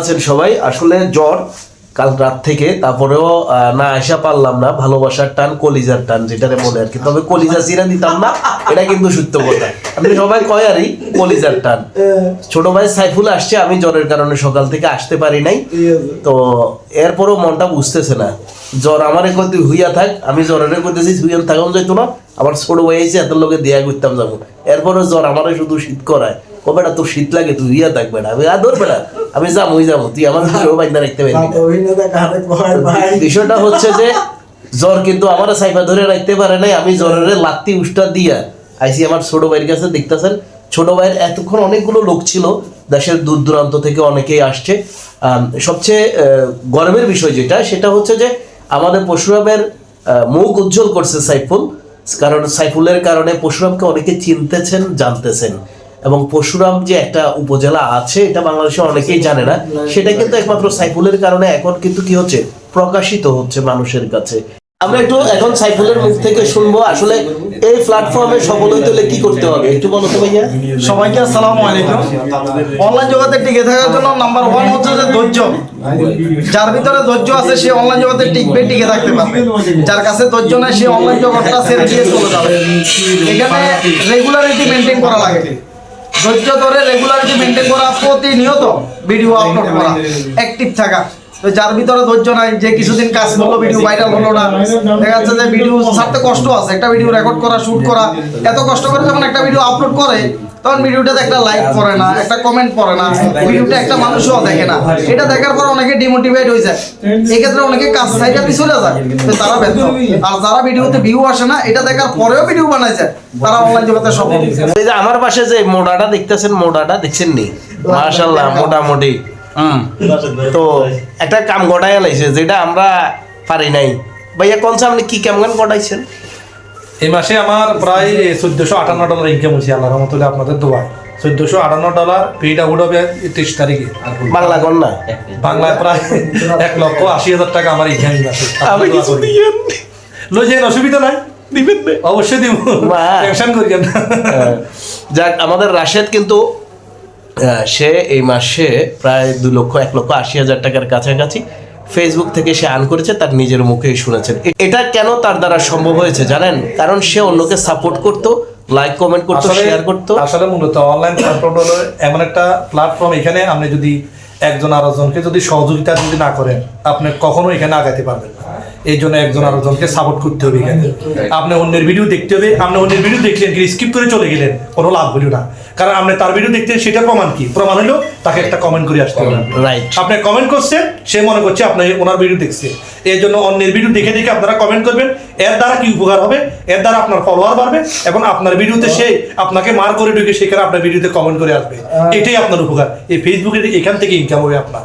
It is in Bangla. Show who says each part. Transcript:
Speaker 1: আছেন সবাই। আসলে জ্বর কাল রাত থেকে, তারপরেও না আসা পারলাম না, ভালোবাসার টান, কলিজার টান যেটারে বলে আর কি। তবে কলিজা চিরা দিতাম না, এটা কিন্তু সত্য কথা। আপনি সবাই কয় আরই কলিজার টান। ছোট ভাই সাইফুল আসছে, আমি জ্বরের কারণে সকাল থেকে আসতে পারি নাই। তো এরপরও মনটা বুঝতেছে না। জ্বর আমারে কই তুই হুইয়া থাক, আমি জ্বরের কইতেছি, হুইয়া থাকাম যাইতো না। আমার ছোট ভাই এসে এত লোকে দিয়া করতাম যাব। এরপরও জ্বর আমারে শুধু শীত করায়। ও বেটা তোর শীত লাগে, তুই হুইয়া থাক বেটা, আমি আর ধর বেটা আমি যাব ওই যাব। তুই আমার ছোট ভাই না রাখতে পারবি বিষয়টা হচ্ছে যে জ্বর কিন্তু আমার সাইফা ধরে রাখতে পারে নাই আমি জ্বরের লাত্তি উষ্টা দিয়া। আইসি আমার ছোট ভাইয়ের কাছে দেখতেছেন। ছোট ভাইয়ের এতক্ষণ অনেকগুলো লোক ছিল দেশের দূর দূরান্ত থেকে অনেকেই আসছে। সবচেয়ে গর্বের বিষয় যেটা সেটা হচ্ছে যে আমাদের পশুরামের মুখ উজ্জ্বল করছে সাইফুল। কারণ সাইফুলের কারণে পশুরামকে অনেকে চিনতেছেন জানতেছেন। এবং পশুরাম যে একটা উপজেলা আছে এটা বাংলাদেশে অনেকেই জানে না। সেটা কিন্তু একমাত্র সাইফুলের কারণে এখন কিন্তু কি হচ্ছে? প্রকাশিত হচ্ছে মানুষের কাছে। আমরা একটু এখন সাইফুলের মুখ থেকে শুনব আসলে এই প্ল্যাটফর্মে সফল হইতে হলে কি করতে হবে? একটু বলো তো ভাইয়া।
Speaker 2: সবাইকে আসসালামু আলাইকুম। অনলাইন জগতে টিকে থাকার জন্য নাম্বার ওয়ান হচ্ছে যে ধৈর্য। যার ভিতরে ধৈর্য আছে সে অনলাইন জগতে টিকবে টিকে থাকতে পারবে। যার কাছে ধৈর্য নাই সে অনলাইন জগৎটা ছেড়ে দিয়ে চলে যাবে। এখানে রেগুলারিটি মেনটেন করা লাগে। ধৈর্য ধরে রেগুলারিটি মেনটেন করা প্রতিনিয়ত ভিডিও আপলোড করা। অ্যাক্টিভ থাকা। তো যার ভিতরে ধৈর্য নাই যে কিছুদিন কাজ করল ভিডিও ভাইরাল হলো না দেখা যাচ্ছে যে ভিডিও ছাড়তে কষ্ট আছে। একটা ভিডিও রেকর্ড করা শ্যুট করা এত কষ্ট করে যখন একটা ভিডিও আপলোড করে তখন ভিডিওটাতে একটা লাইক করে না একটা কমেন্ট পড়ে না ভিডিওটা একটা মানুষও দেখে না। এটা দেখার পর অনেকে ডিমোটিভেট হয়ে যায়। এই ক্ষেত্রে অনেকে কাজ সাইডে দিয়ে চলে যায় তো তারা ব্যর্থ। আর যারা ভিডিওতে ভিউ আসে না এটা দেখার পরেও ভিডিও বানায় যায় তারা অনলাইন জগতে সফল
Speaker 1: এই যে আমার পাশে যে মোড়াটা দেখতেছেন মোড়াটা দেখছেন নি? মাশাল্লাহ মোটামুটি। হুম। তো একটা কাম গড়াই লাইছে যেটা আমরা পারি নাই। ভাইয়া কোন আপনি কি কেমন গড়াইছেন?
Speaker 3: এই মাসে আমার প্রায় চোদ্দশো আটান্ন ডলার ইনকাম হয়েছে আল্লাহর রহমতুল্লাহ আপনাদের দোয়ায় চোদ্দশো আটান্ন ডলার পেড আউট হবে তিরিশ তারিখে।
Speaker 1: বাংলা কোন না?
Speaker 3: বাংলায় প্রায় এক লক্ষ আশি হাজার টাকা আমার ইনকাম মাসে যে অসুবিধা নাই।
Speaker 1: দিবেন
Speaker 3: অবশ্যই দিব। টেনশন করিয়েন
Speaker 1: যাক আমাদের রাশেদ কিন্তু আহ, সে এই মাসে প্রায় দু লক্ষ এক লক্ষ আশি হাজার টাকার কাছাকাছি। ফেসবুক থেকে সে আর্ন করেছে তার নিজের মুখেই শুনেছেন। এটা কেন তার দ্বারা সম্ভব হয়েছে জানেন? কারণ সে অন্যকে সাপোর্ট করতো লাইক কমেন্ট করতো শেয়ার করতো।
Speaker 3: আসলে মূলত অনলাইন প্ল্যাটফর্ম হলো এমন একটা প্ল্যাটফর্ম এখানে আপনি যদি একজন আরেকজনকে যদি সহযোগিতা যদি না করেন আপনি কখনো এখানে আগাইতে পারবেন এই জন্য একজন আরেকজনকে সাপোর্ট করতে হবে এখানে। আপনি অন্যের ভিডিও দেখতে হবে। আপনি অন্যের ভিডিও দেখলেন কি স্কিপ করে চলে গেলেন। কোনো লাভ হলো না। কারণ আপনি তার ভিডিও দেখতেন সেটা প্রমাণ কি? প্রমাণ হলো তাকে একটা কমেন্ট করে আসতে হবে।
Speaker 1: রাইট
Speaker 3: আপনি কমেন্ট করছেন সে মনে করছে আপনি ওনার ভিডিও দেখছে এই জন্য অন্যের ভিডিও দেখে দেখে আপনারা কমেন্ট করবেন। এর দ্বারা কি উপকার হবে? এর দ্বারা আপনার ফলোয়ার বাড়বে এবং আপনার ভিডিওতে সে আপনাকে মার করে ঢুকে সেখানে আপনার ভিডিওতে কমেন্ট করে আসবে। এটাই আপনার উপকার। এই ফেসবুকে এখান থেকে ইনকাম হবে আপনার।